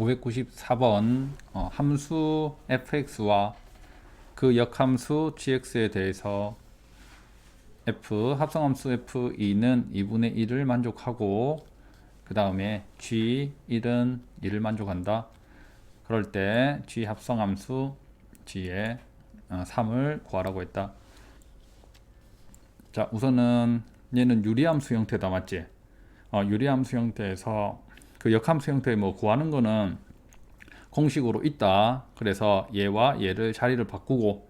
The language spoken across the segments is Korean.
594번 어, 함수 fx와 그 역함수 gx에 대해서 f 합성함수 f2는 2분의 1을 만족하고 그 다음에 g1은 1을 만족한다. 그럴 때 g 합성함수 g의 어, 3을 구하라고 했다. 자 우선은 얘는 유리함수 형태다 맞지? 어, 유리함수 형태에서 그 역함수 형태 뭐 구하는 거는 공식으로 있다. 그래서 얘와 얘를 자리를 바꾸고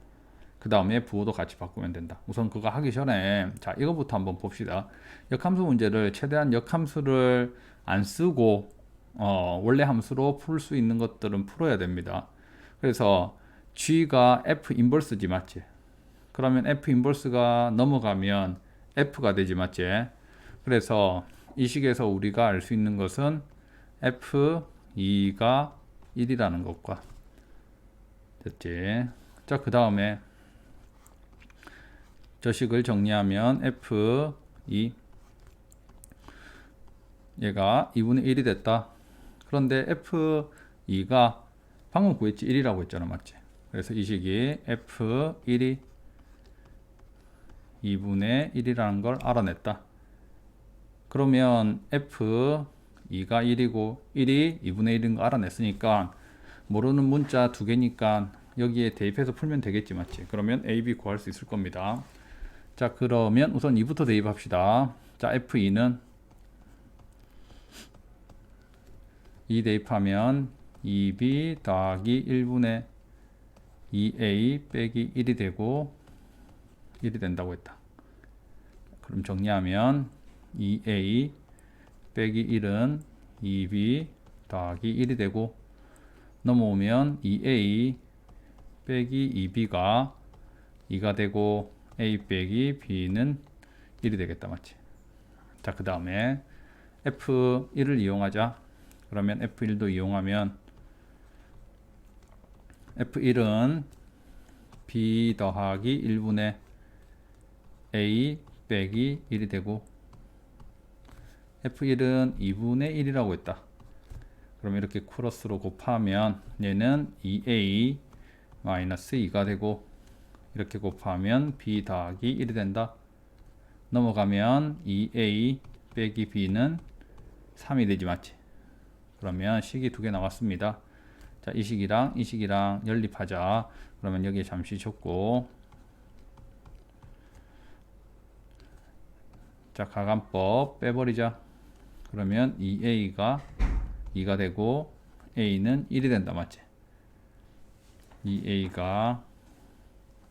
그 다음에 부호도 같이 바꾸면 된다. 우선 그거 하기 전에 자 이거부터 한번 봅시다. 역함수 문제를 최대한 역함수를 안 쓰고 어, 원래 함수로 풀 수 있는 것들은 풀어야 됩니다. 그래서 g가 f 인버스지 맞지? 그러면 f 인버스가 넘어가면 f가 되지 맞지? 그래서 이 식에서 우리가 알 수 있는 것은 f2가 1이라는 것과 됐지? 자, 그 다음에 저 식을 정리하면 f2 얘가 2분의 1이 됐다. 그런데 f2가 방금 구했지 1이라고 했잖아, 맞지? 그래서 이 식이 f1이 2분의 1이라는 걸 알아냈다. 그러면 f 2가 1이고 1이 2분의 1인 거 알아냈으니까 모르는 문자 두 개니까 여기에 대입해서 풀면 되겠지 맞지? 그러면 a, b 구할 수 있을 겁니다. 자 그러면 우선 2부터 대입합시다. 자 f2는 2 대입하면 2b 더하기 1분의 2a 빼기 1이 되고 1이 된다고 했다. 그럼 정리하면 2a 빼기 1은 2b 더하기 1이 되고 넘어오면 2a 빼기 2b가 2가 되고 a 빼기 b는 1이 되겠다 맞지? 자 그 다음에 f1을 이용하자 그러면 f1도 이용하면 f1은 b 더하기 1분의 a 빼기 1이 되고 F1은 2분의 1이라고 했다. 그럼 이렇게 크로스로 곱하면 얘는 2A 마이너스 2가 되고 이렇게 곱하면 B 더하기 1이 된다. 넘어가면 2A 빼기 B는 3이 되지 맞지? 그러면 식이 두 개 나왔습니다. 자, 이 식이랑 이 식이랑 연립하자. 그러면 여기에 잠시 적고 자, 가간법 빼버리자. 그러면 2a가 2가 되고 a는 1이 된다 맞지? 2a가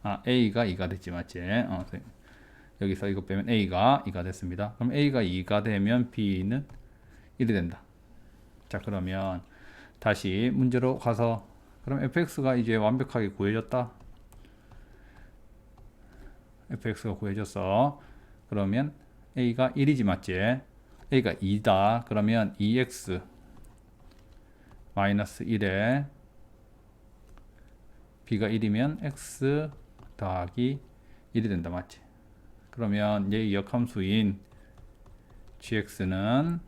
아 a가 2가 됐지 맞지? 어, 여기서 이거 빼면 a가 2가 됐습니다. 그럼 a가 2가 되면 b는 1이 된다. 자 그러면 다시 문제로 가서 그럼 fx가 이제 완벽하게 구해졌다. fx가 구해졌어. 그러면 a가 1이지 맞지? A가 2다. 그러면 2x 마이너스 1에 b가 1이면 x 더하기 1이 된다. 맞지? 그러면 얘의 역함수인 gx는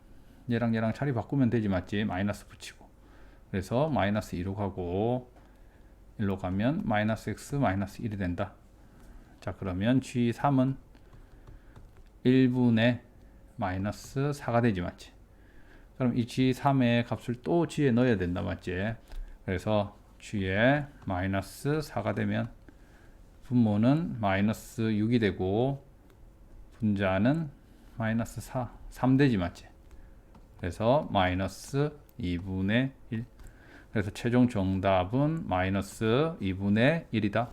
얘랑 얘랑 자리 바꾸면 되지 맞지? 마이너스 붙이고 그래서 마이너스 2로 가고 1로 가면 마이너스 x 마이너스 1이 된다. 자 그러면 g3은 1분의 마이너스 4가 되지 맞지 그럼 이 g3의 값을 또 g에 넣어야 된다 맞지? 그래서 g에 마이너스 4가 되면 분모는 마이너스 6이 되고 분자는 마이너스 4 3 되지 맞지 그래서 마이너스 2분의 1 그래서 최종 정답은 마이너스 2분의 1이다